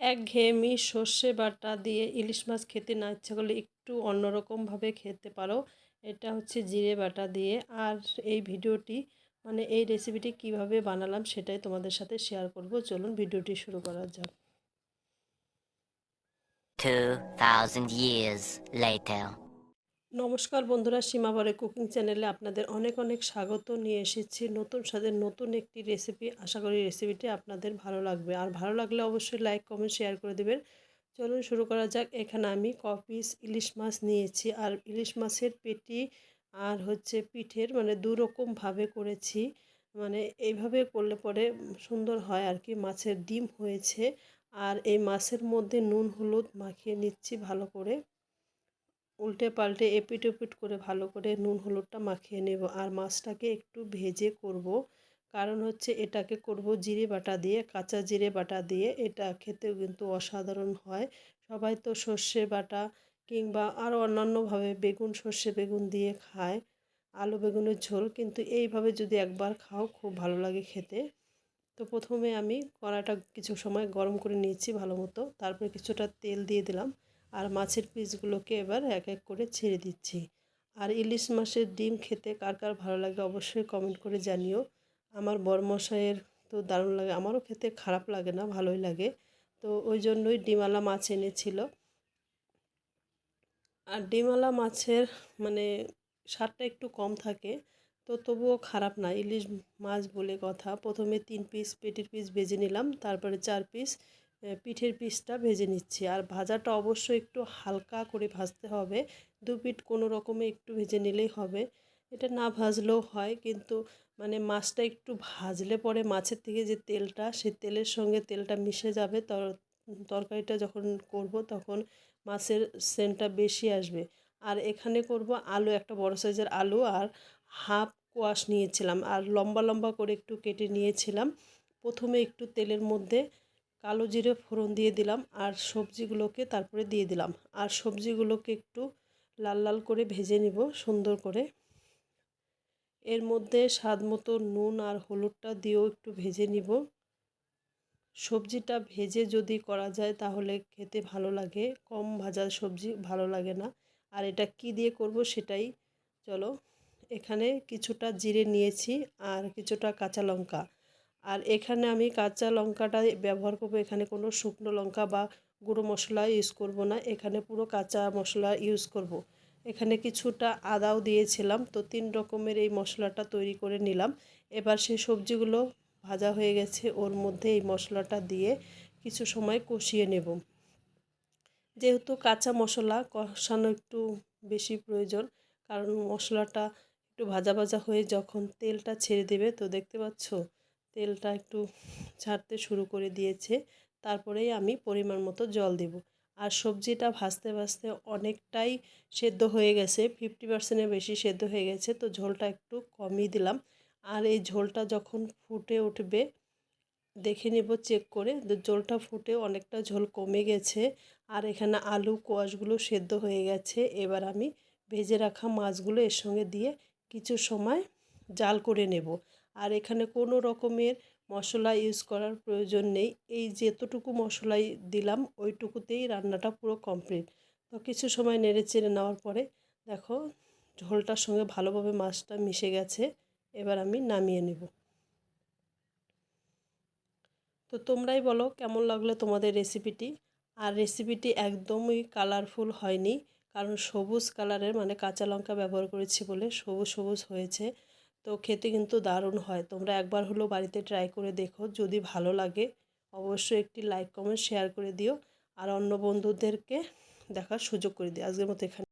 একঘেয়েমি সর্ষে বাটা দিয়ে ইলিশ মাছ খেতে না ইচ্ছা করলে একটু অন্যরকমভাবে খেতে পারো। এটা হচ্ছে জিরে বাটা দিয়ে। আর এই ভিডিওটি মানে এই রেসিপিটি কীভাবে বানালাম সেটাই তোমাদের সাথে শেয়ার করব। চলুন ভিডিওটি শুরু করা যাক। 2000 years later. নমস্কার বন্ধুরা সীমাবরে কুকিং চ্যানেলে আপনাদের অনেক অনেক স্বাগত। নিয়ে এসেছি নতুন স্বাদের নতুন একটি রেসিপি আশা করি রেসিপিটি আপনাদের ভালো লাগবে। আর ভালো লাগলে অবশ্যই লাইক কমেন্ট শেয়ার করে দেবেন। চলুন শুরু করা যাক। এখানে আমি কপিস ইলিশ মাছ নিয়েছি। আর ইলিশ মাছের পেটি আর হচ্ছে পিঠের মানে দু রকমভাবে করেছি। মানে এইভাবে করলে পরে সুন্দর হয় আর কি। মাছের ডিম হয়েছে। আর এই মাছের মধ্যে নুন, হলুদ মাখিয়ে নিচ্ছি ভালো করে। উল্টে পাল্টে এপিট ওপিট করে ভালো করে নুন, হলুদটা মাখিয়ে নেব আর মাছটাকে একটু ভেজে করব। কারণ হচ্ছে এটাকে করব জিরে বাটা দিয়ে, কাঁচা জিরে বাটা দিয়ে। এটা খেতেও কিন্তু অসাধারণ হয়। সবাই তো সর্ষে বাটা কিংবা আরও অন্যান্যভাবে বেগুন, সর্ষে বেগুন দিয়ে খায়, আলু বেগুনের ঝোল। কিন্তু এইভাবে যদি একবার খাও, খুব ভালো লাগে খেতে। তো প্রথমে আমি কড়াটা কিছু সময় গরম করে নিয়েছি ভালো মতো। তারপরে কিছুটা তেল দিয়ে দিলাম। আর মাছের পিসগুলোকে এবার এক এক করে ছেড়ে দিচ্ছি। আর ইলিশ মাছের ডিম খেতে কার কার ভালো লাগে অবশ্যই কমেন্ট করে জানিও। আমার বরমশাইয়ের তো দারুণ লাগে, আমারও খেতে খারাপ লাগে না, ভালোই লাগে। তো ওই জন্যই ডিমালা মাছ এনেছিল। আর ডিমালা মাছের মানে স্বাদটা একটু কম থাকে, তো তবুও খারাপ না। ইলিশ মাছ বলে কথা, প্রথমে তিন পিস পেটির পিস বেজে নিলাম, তারপরে চার পিস পিঠের পিসটা ভেজে নিচ্ছি। আর ভাজাটা অবশ্যই একটু হালকা করে ভাজতে হবে। দু পিঠ কোনো রকমে একটু ভেজে নিলেই হবে। এটা না ভাজলেও হয়, কিন্তু মানে মাছটা একটু ভাজলে পরে মাছের থেকে যে তেলটা, সেই তেলের সঙ্গে তেলটা মিশে যাবে। তর, তরকারিটা যখন করব তখন মাছের সেন্টটা বেশি আসবে। আর এখানে করব আলু, একটা বড় সাইজের আলু, আর হাফ কোয়াশ নিয়েছিলাম। আর লম্বা লম্বা করে একটু কেটে নিয়েছিলাম। প্রথমে একটু তেলের মধ্যে কালো জিরে ফোড়ন দিয়ে দিলাম আর সবজিগুলোকে তারপরে দিয়ে দিলাম। আর সবজিগুলোকে একটু লাল লাল করে ভেজে নিব সুন্দর করে। এর মধ্যে স্বাদ মতো নুন আর হলুদটা দিয়েও একটু ভেজে নিব। সবজিটা ভেজে যদি করা যায় তাহলে খেতে ভালো লাগে, কম ভাজা সবজি ভালো লাগে না। আর এটা কি দিয়ে করব সেটাই চলো। এখানে কিছুটা জিরে নিয়েছি আর কিছুটা কাঁচা লঙ্কা। আর এখানে আমি কাঁচা লঙ্কাটা ব্যবহার করব। এখানে কোনো শুকনো লঙ্কা বা গুঁড়ো মশলা ইউজ করব না। এখানে পুরো কাঁচা মশলা ইউজ করব। এখানে কিছুটা আদাও দিয়েছিলাম, তো তিন রকমের এই মশলাটা তৈরি করে নিলাম। এবার সেই সবজিগুলো ভাজা হয়ে গেছে, ওর মধ্যে এই মশলাটা দিয়ে কিছু সময় কষিয়ে নেব। যেহেতু কাঁচা মশলা, কষানো একটু বেশি প্রয়োজন, কারণ মশলাটা একটু ভাজা ভাজা হয়ে যখন তেলটা ছেড়ে দেবে, তো দেখতে পাচ্ছ? তেলটা একটু ছাড়তে শুরু করে দিয়েছে। তারপরেই আমি পরিমাণ মতো জল দেব। আর সবজিটা ভাজতে ভাজতে অনেকটাই সেদ্ধ হয়ে গেছে। ফিফটি পার্সেন্টের বেশি সেদ্ধ হয়ে গেছে, তো ঝোলটা একটু কমই দিলাম। আর এই ঝোলটা যখন ফুটে উঠবে, দেখে নেব চেক করে। ঝোলটা ফুটে অনেকটা ঝোল কমে গেছে। আর এখানে আলু, কোয়াশগুলো সেদ্ধ হয়ে গেছে। এবার আমি ভেজে রাখা মাছগুলো এর সঙ্গে দিয়ে কিছু সময় জাল করে নেব। আর এখানে কোনো রকমের মশলা ইউজ করার প্রয়োজন নেই। এই যেতটুকু মশলাই দিলাম, ওইটুকুতেই রান্নাটা পুরো কমপ্লিট তো কিছু সময় নেড়ে চেড়ে নেওয়ার পরে দেখো ঝোলটার সঙ্গে ভালোভাবে মাছটা মিশে গেছে, এবার আমি নামিয়ে নেব। তো তোমরাই বলো কেমন লাগল তোমাদের রেসিপিটি আর রেসিপিটি একদমই কালারফুল হয়নি, কারণ সবুজ কালারের মানে কাঁচা লঙ্কা ব্যবহার করেছি বলে সবুজ সবুজ হয়েছে। তো খেতে কিন্তু দারুণ হয়। তোমরা একবার হলো বাড়িতে ট্রাই করে দেখো। যদি ভালো লাগে, অবশ্যই একটি লাইক কমেন্ট শেয়ার করে দিও। আর অন্য বন্ধুদেরকে দেখার সুযোগ করে দিও। আজকের মতো এখানে